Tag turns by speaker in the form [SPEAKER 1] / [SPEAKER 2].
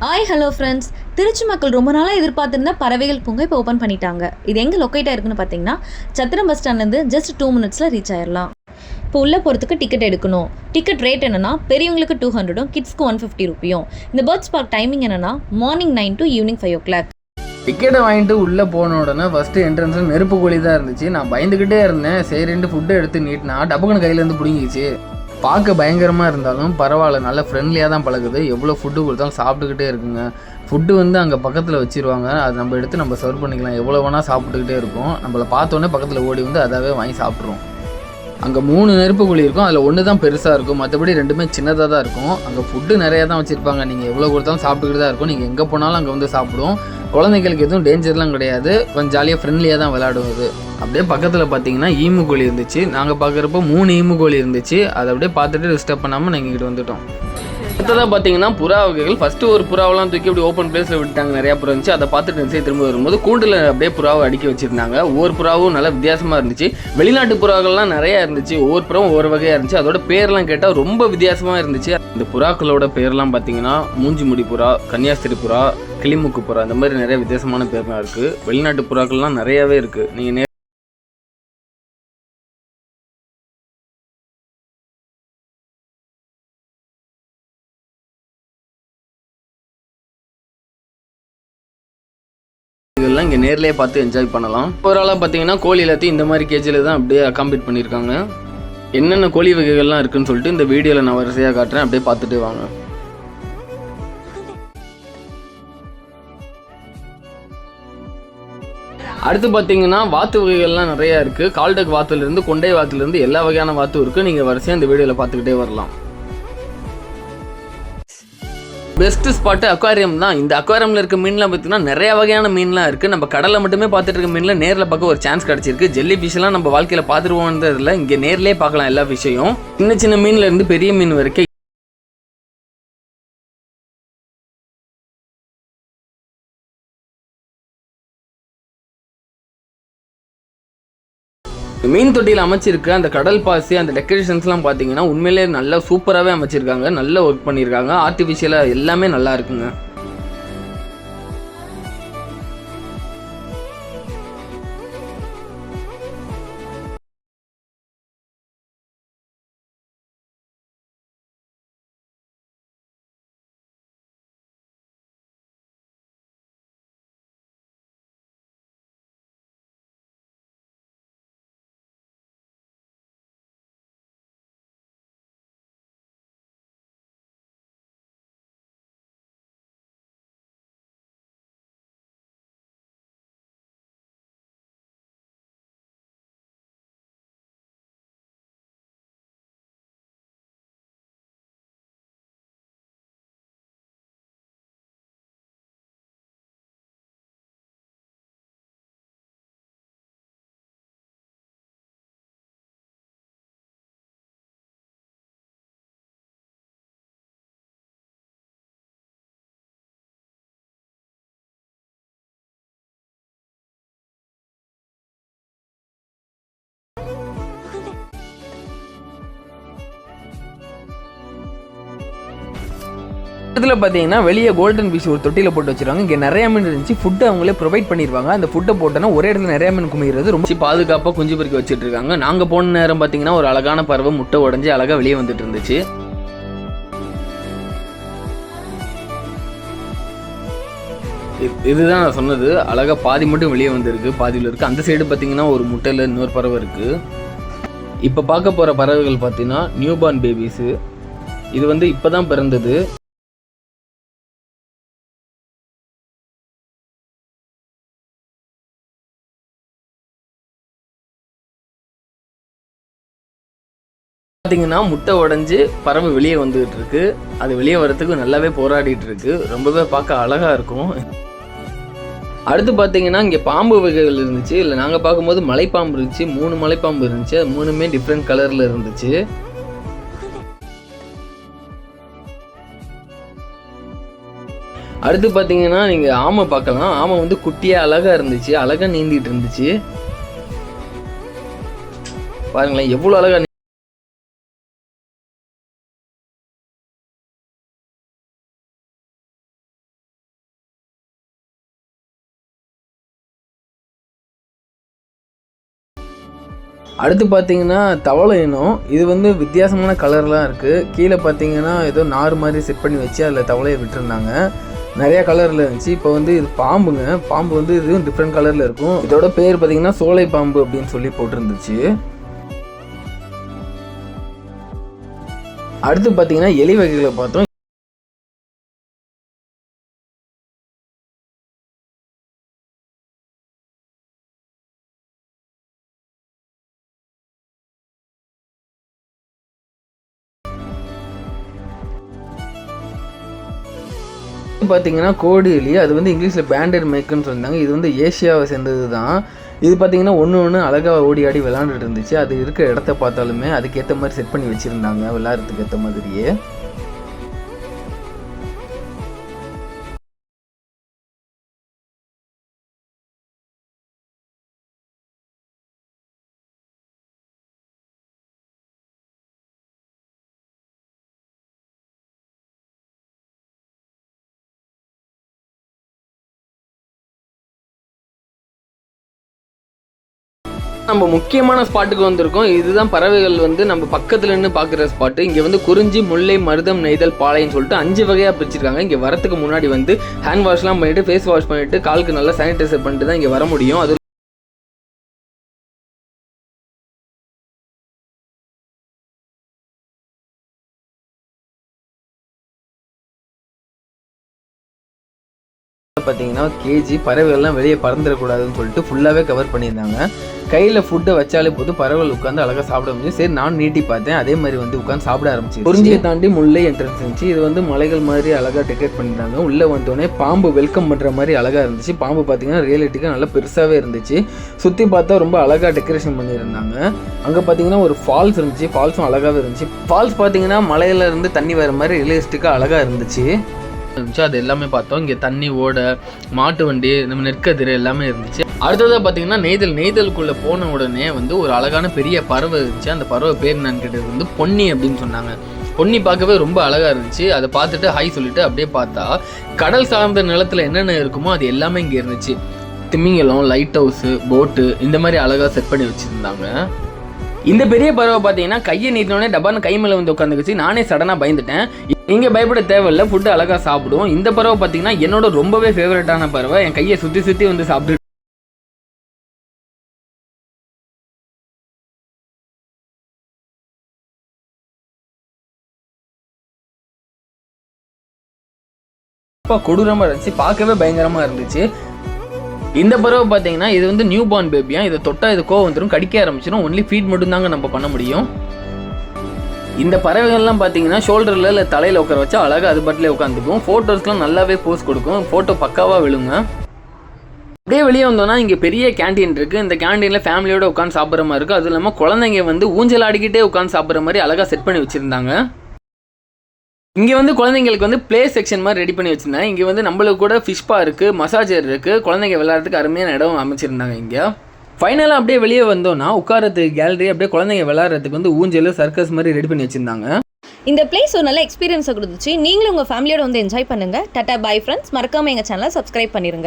[SPEAKER 1] Hi hello friends Trichy மக்கள் ரொம்ப நாளாக எதிர்பார்த்துருந்த பறவைகள் பூங்கா இப்போ ஓப்பன் பண்ணிட்டாங்க. இது எங்கே லொக்கேட்டாக இருக்குன்னு பார்த்தீங்கன்னா சத்திரம் பஸ் ஸ்டாண்ட்லேருந்து ஜஸ்ட் டூ மினிட்ஸில் ரீச் ஆயிடலாம் இப்போ உள்ளே போகிறதுக்கு டிக்கெட் எடுக்கணும். டிக்கெட் ரேட் என்னென்னா பெரியவங்களுக்கு டூ ஹண்ட்ரடும் கிட்ஸ்க்கு ஒன் ஃபிஃப்டி ருப்பியும் இந்த பேர்ட்ஸ் பார்க் டைமிங் என்னன்னா morning nine to evening five o'clock
[SPEAKER 2] டிக்கெட்டை வாங்கிட்டு உள்ளே போன உடனே ஃபஸ்ட்டு என்ட்ரன்ஸில் நெருப்பு கோழி தான் இருந்துச்சு. நான் பயந்துக்கிட்டே இருந்தேன். சரின்ட்டு ஃபுட்டை எடுத்து நீட்டினா டப்புக்குன்னு கையிலேருந்து பிடுங்கிச்சு பார்க்க பயங்கரமாக இருந்தாலும் பரவாயில்ல நல்ல ஃப்ரெண்ட்லியாக தான் பழகுது. எவ்வளோ ஃபுட்டு கொடுத்தாலும் சாப்பிட்டுக்கிட்டே இருக்குங்க. ஃபுட்டு வந்து அங்கே பக்கத்தில் வச்சிருவாங்க. அது நம்ம எடுத்து நம்ம சர்வ் பண்ணிக்கலாம். எவ்வளோ வேணால் சாப்பிட்டுக்கிட்டே இருக்கும். நம்மளை பார்த்தோன்னே பக்கத்தில் ஓடி வந்து அதாவே வாங்கி சாப்பிட்ருவோம். அங்கே மூணு நெருப்பு குழி இருக்கும். அதில் ஒன்று தான் பெருசாக இருக்கும். மற்றபடி ரெண்டுமே சின்னதாக தான் இருக்கும். அங்கே ஃபுட்டு நிறையா தான் வச்சுருப்பாங்க. நீங்கள் எவ்வளோ கொடுத்தாலும் சாப்பிட்டுக்கிட்டு தான் இருக்கும். நீங்கள் எங்கே போனாலும் அங்கே வந்து சாப்பிடுவோம். குழந்தைங்களுக்கு எதுவும் டேஞ்சர்லாம் கிடையாது. கொஞ்சம் ஜாலியாக ஃப்ரெண்ட்லியாக தான் விளாடுவது அப்படியே பக்கத்தில் பார்த்தீங்கன்னா ஈமு கோழி இருந்துச்சு. நாங்கள் பார்க்குறப்போ மூணு ஈமு கோழி இருந்துச்சு. அதை அப்படியே பார்த்துட்டு டிஸ்டர்ப் பண்ணாமல் நாங்கள் இங்கிட்டு வந்துட்டோம். அடுத்ததாக பார்த்தீங்கன்னா புறா வகைகள். ஃபஸ்ட்டு ஒரு புறாவெல்லாம் தூக்கி அப்படி ஓப்பன் பிளேஸில் விட்டாங்க நிறையா புறா இருந்துச்சு. அதை பார்த்துட்டு நிச்சயம் திரும்ப வரும்போது கூண்டில் அப்படியே புறாவை அடுக்கி வச்சிருந்தாங்க. ஒவ்வொரு புறாவும் நல்லா வித்தியாசமாக இருந்துச்சு. வெளிநாட்டு புறாக்கள்லாம் நிறையா இருந்துச்சு. ஒவ்வொரு புறாவும் ஒவ்வொரு வகையாக இருந்துச்சு. அதோட பேர்லாம் கேட்டால் ரொம்ப வித்தியாசமாக இருந்துச்சு. இந்த புறாக்களோட பேர்லாம் பார்த்தீங்கன்னா மூஞ்சிமுடி புறா கன்னியாஸ்திரி புறா கிளிமுக்கு புறா இந்த மாதிரி நிறைய வித்தியாசமான பேர்லாம் இருக்குது வெளிநாட்டு புறாக்கள்லாம் நிறையாவே இருக்குது நீங்கள் இங்கே நேர்லேயே பார்த்து என்ஜாய் பண்ணலாம். ஓவராலாக பார்த்தீங்கன்னா கோழி எல்லாத்தையும் இந்த மாதிரி கேஜில் தான் அப்படியே அக்காம்பீட் பண்ணியிருக்காங்க. என்னென்ன கோழி வகைகள்லாம் இருக்குன்னு சொல்லிட்டு இந்த வீடியோவில் நான் வரிசையாக காட்டுறேன். அப்படியே பார்த்துட்டு வாங்க. அடுத்து பார்த்தீங்கன்னா வாத்து வகைகள்லாம் நிறையா இருக்குது கால்டக் வாத்துலேருந்து கொண்டை வாத்துலேருந்து எல்லா வகையான வாத்தும் இருக்குது நீங்கள் வரிசையாக இந்த வீடியோவில் பார்த்துக்கிட்டே வரலாம். பெஸ்ட் ஸ்பாட்டு அக்வாரியம் தான். இந்த அக்வாரியமில் இருக்க மீன்லாம் பார்த்தீங்கன்னா நிறைய வகையான மீன்லாம் இருக்குது நம்ம கடலை மட்டுமே பார்த்துட்டு இருக்க மீனில் நேரில் பார்க்க ஒரு சான்ஸ் கிடச்சிருக்கு. ஜெல்லி ஃபிஷ்லாம் நம்ம வாழ்க்கையில் பார்த்துருவோன்றதில்ல. இங்கே நேர்லேயே பார்க்கலாம் எல்லா விஷயம் சின்ன சின்ன மீன்ல இருந்து பெரிய மீன் வரைக்கும் மீன் தொட்டியில் அமைச்சிருக்க அந்த கடல் பாசி அந்த டெக்கரேஷன்ஸ்லாம் பார்த்தீங்கன்னா உண்மையிலே நல்லா சூப்பராகவே அமைச்சிருக்காங்க. நல்ல ஒர்க் பண்ணியிருக்காங்க ஆர்டிஃபிஷியலாக எல்லாமே நல்லா இருக்குங்க. இதில் பார்த்தீங்கன்னா வெளியே கோல்டன் பீஸ் ஒரு தொட்டியில் போட்டு வச்சிருக்காங்க இங்கே நிறைய மீன் இருந்துச்சு. ஃபுட்டு அவங்களே ப்ரொவைட் பண்ணிடுவாங்க அந்த ஃபுட்டை போட்டோன்னா ஒரே இடத்துல நிறைய மீன் குமிகிறது ரொம்ப பாதுகாப்பாக குஞ்சு பொறுக்கி வச்சுட்டு இருக்காங்க. நாங்கள் போன நேரம் பார்த்தீங்கன்னா ஒரு அழகான பறவை முட்டை உடஞ்சி அழகாக வெளியே வந்துட்டு இருந்துச்சு. இது- இதுதான் நான் சொன்னது. அழகா பாதி மட்டும் வெளியே வந்திருக்கு. பாதியில் இருக்குது அந்த சைடு பார்த்தீங்கன்னா ஒரு முட்டையில் இன்னொரு பறவை இருக்குது இப்போ பார்க்க போகிற பறவைகள் பார்த்தீங்கன்னா நியூபார்ன் பேபிஸு இது வந்து இப்போ தான் பிறந்தது. பார்த்தீங்கன்னா முட்டை உடஞ்சி பறவை வெளியே வந்துகிட்டு இருக்கு. அது வெளியே வரதுக்கு நல்லாவே போராடிட்டு இருக்கு. ரொம்பவே பார்க்க அழகா இருக்கும். அடுத்து பார்த்தீங்கன்னா இங்கே பாம்பு வகைகள் இருந்துச்சு. இல்லை நாங்கள் பார்க்கும்போது மலைப்பாம்பு இருந்துச்சு. மூணு மலைப்பாம்பு இருந்துச்சு. அது மூணுமே டிஃப்ரெண்ட் கலரில் இருந்துச்சு. அடுத்து பார்த்தீங்கன்னா நீங்கள் ஆமை பார்க்கலாம். ஆமை வந்து குட்டியாக அழகாக இருந்துச்சு. அழகாக நீந்திட்டு இருந்துச்சு. பாருங்களேன் எவ்வளோ அழகாக அடுத்து பார்த்தீங்கன்னா தவளை இனம். இது வந்து வித்தியாசமான கலர்லாம் இருக்குது கீழே பார்த்தீங்கன்னா ஏதோ நார் மாதிரி செட் பண்ணி வச்சு அதில் தவளையை விட்டுருந்தாங்க. நிறையா கலரில் இருந்துச்சு. இப்போ வந்து இது பாம்புங்க. பாம்பு வந்து இதுவும் டிஃப்ரெண்ட் கலரில் இருக்கும். இதோட பேர் பார்த்தீங்கன்னா சோலை பாம்பு அப்படின்னு சொல்லி போட்டிருந்துச்சு. அடுத்து பார்த்தீங்கன்னா எலி வகைகளை பார்த்தோம். பார்த்தீங்கன்னா கோடியலி அது வந்து இங்கிலீஷில் பேண்டட் மேக்குன்னு சொன்னாங்க இது வந்து ஏஷியாவை சேர்ந்தது தான் இது பார்த்தீங்கன்னா ஒன்று ஒன்று அழகாக ஓடி ஆடி விளாண்டுட்டு இருந்துச்சு. அது இருக்கிற இடத்த பார்த்தாலுமே அதுக்கேற்ற மாதிரி செட் பண்ணி வச்சுருந்தாங்க. விளாட்றதுக்கு ஏற்ற மாதிரியே. நம்ம முக்கியமான ஸ்பாட்டுக்கு வந்திருக்கோம். இதுதான் பறவைகள் வந்து நம்ம பக்கத்துல நின்று பார்க்குற ஸ்பாட்டு இங்கே வந்து குறிஞ்சி முல்லை மருதம் நெய்தல் பாளையம்னு சொல்லிட்டு அஞ்சு வகையாக பிரிச்சிருக்காங்க. இங்கே வரத்துக்கு முன்னாடி வந்து ஹேண்ட் வாஷ்லாம் பண்ணிட்டு ஃபேஸ் வாஷ் பண்ணிட்டு காலுக்கு நல்லா சானிடைசர் பண்ணிட்டு தான் இங்கே வர முடியும். அது பார்த்தீங்கன்னா கேஜி பறவைகள்லாம் வெளியே பறந்துடக்கூடாதுன்னு சொல்லிட்டு ஃபுல்லாகவே கவர் பண்ணியிருந்தாங்க. கையில் ஃபுட்டை வச்சாலே போதும் பறவைகள் உட்காந்து அழகாக சாப்பிட முடியும். சரி நான் நீட்டி பார்த்தேன். அதே மாதிரி வந்து உட்காந்து சாப்பிட ஆரம்பிச்சு குறிஞ்சியை தாண்டி முல்லை என்ட்ரன்ஸ் இருந்துச்சு. இது வந்து மலைகள் மாதிரி அழகாக டெக்கரேட் பண்ணியிருந்தாங்க. உள்ளே வந்தோடனே பாம்பு வெல்கம் பண்ணுற மாதிரி அழகாக இருந்துச்சு. பாம்பு பார்த்தீங்கன்னா ரியலிட்டிக்காக நல்லா பெருசாகவே இருந்துச்சு. சுற்றி பார்த்தா ரொம்ப அழகாக டெக்கரேஷன் பண்ணியிருந்தாங்க. அங்கே பார்த்தீங்கன்னா ஒரு ஃபால்ஸ் இருந்துச்சு. ஃபால்ஸும் அழகாகவே இருந்துச்சு. ஃபால்ஸ் பார்த்தீங்கன்னா மலையிலேருந்து தண்ணி வர மாதிரி ரியலிஸ்டிக்காக அழகாக இருந்துச்சு. இருந்துச்சு அது எல்லாமே பார்த்தோம். இங்கே தண்ணி ஓட மாட்டு வண்டி நம்ம நெற்கதிர் எல்லாமே இருந்துச்சு. அடுத்ததாக பார்த்தீங்கன்னா நெய்தல். நெய்தலுக்குள்ளே போன உடனே வந்து ஒரு அழகான பெரிய பறவை இருந்துச்சு. அந்த பறவை பேர் என்னன்னு கேட்டது வந்து பொன்னி அப்படின்னு சொன்னாங்க. பொன்னி பார்க்கவே ரொம்ப அழகாக இருந்துச்சு. அதை பார்த்துட்டு ஹை சொல்லிட்டு அப்படியே பார்த்தா கடல் சார்ந்த நிலத்தில் என்னென்ன இருக்குமோ அது எல்லாமே இங்கே இருந்துச்சு. திமிங்கலம் லைட் ஹவுஸு போட்டு இந்த மாதிரி அழகாக செட் பண்ணி வச்சுருந்தாங்க. இந்த பெரிய பறவை பார்த்தீங்கன்னா கையை நீட்டினோடனே டப்பான்னு கை மேலே வந்து உட்காந்துக்கிச்சு. நானே சடனாக பயந்துட்டேன். இங்கே பயப்பட தேவையில்ல ஃபுட்டு அழகாக சாப்பிடுவோம். இந்த பறவை பார்த்தீங்கன்னா என்னோட ரொம்பவே ஃபேவரட்டான பறவை. என் கையை சுற்றி சுற்றி வந்து சாப்பிட்டு ரொம்ப கொடூரமாக இருந்துச்சு. பார்க்கவே பயங்கரமாக இருந்துச்சு. இந்த பறவை பார்த்தீங்கன்னா இது வந்து நியூ பார்ன் பேபியா இதை தொட்டா இது கோவம் வந்துடும் கடிக்க ஆரம்பிச்சிடும் ஒன்லி ஃபீட் மட்டும்தாங்க நம்ம பண்ண முடியும். இந்த பறவைகள்லாம் பார்த்தீங்கன்னா ஷோல்டரில் இல்லை தலையில் உட்கார வச்சா அழகாக அது பாட்டிலே உட்காந்துக்கும் ஃபோட்டோஸ்க்குலாம் நல்லாவே போஸ் கொடுக்கும். ஃபோட்டோ பக்காவாக விழுங்க. அப்படியே வெளியே வந்தோம்னா இங்கே பெரிய கேண்டீன் இருக்குது இந்த கேண்டீனில் ஃபேமிலியோட உட்காந்து சாப்பிட்ற மாதிரி இருக்குது அதுவும் இல்லாமல் குழந்தைங்க வந்து ஊஞ்சல் ஆடிக்கிட்டே உட்காந்து சாப்பிட்ற மாதிரி அழகாக செட் பண்ணி வச்சுருந்தாங்க. இங்கே வந்து குழந்தைங்களுக்கு வந்து ப்ளே செக்ஷன் மாதிரி ரெடி பண்ணி வச்சுருந்தேன். இங்கே வந்து நம்மளுக்கு கூட ஃபிஷ் இருக்குது மசாஜர் இருக்குது குழந்தைங்க விளையாடுறதுக்கு அருமையான இடம் அமைச்சிருந்தாங்க இங்கே. ஃபைனலாக அப்படியே வெளியே வந்தோம்னா உட்காரத்துக்கு கேலரி அப்படியே குழந்தைங்க விளையாடுறதுக்கு வந்து ஊஞ்சல் சர்க்கஸ் மாதிரி ரெடி பண்ணி வச்சுருந்தாங்க.
[SPEAKER 1] இந்த பிளேஸ் ஒரு நல்ல எக்ஸ்பீரியன்ஸை கொடுத்துச்சு. நீங்களும் உங்கள் ஃபேமிலியோட வந்து என்ஜாய் பண்ணுங்கள் டாட்டா பை ஃப்ரெண்ட்ஸ் மறக்காமல் எங்கள் சேனலை சப்ஸ்கிரைப் பண்ணிடுங்க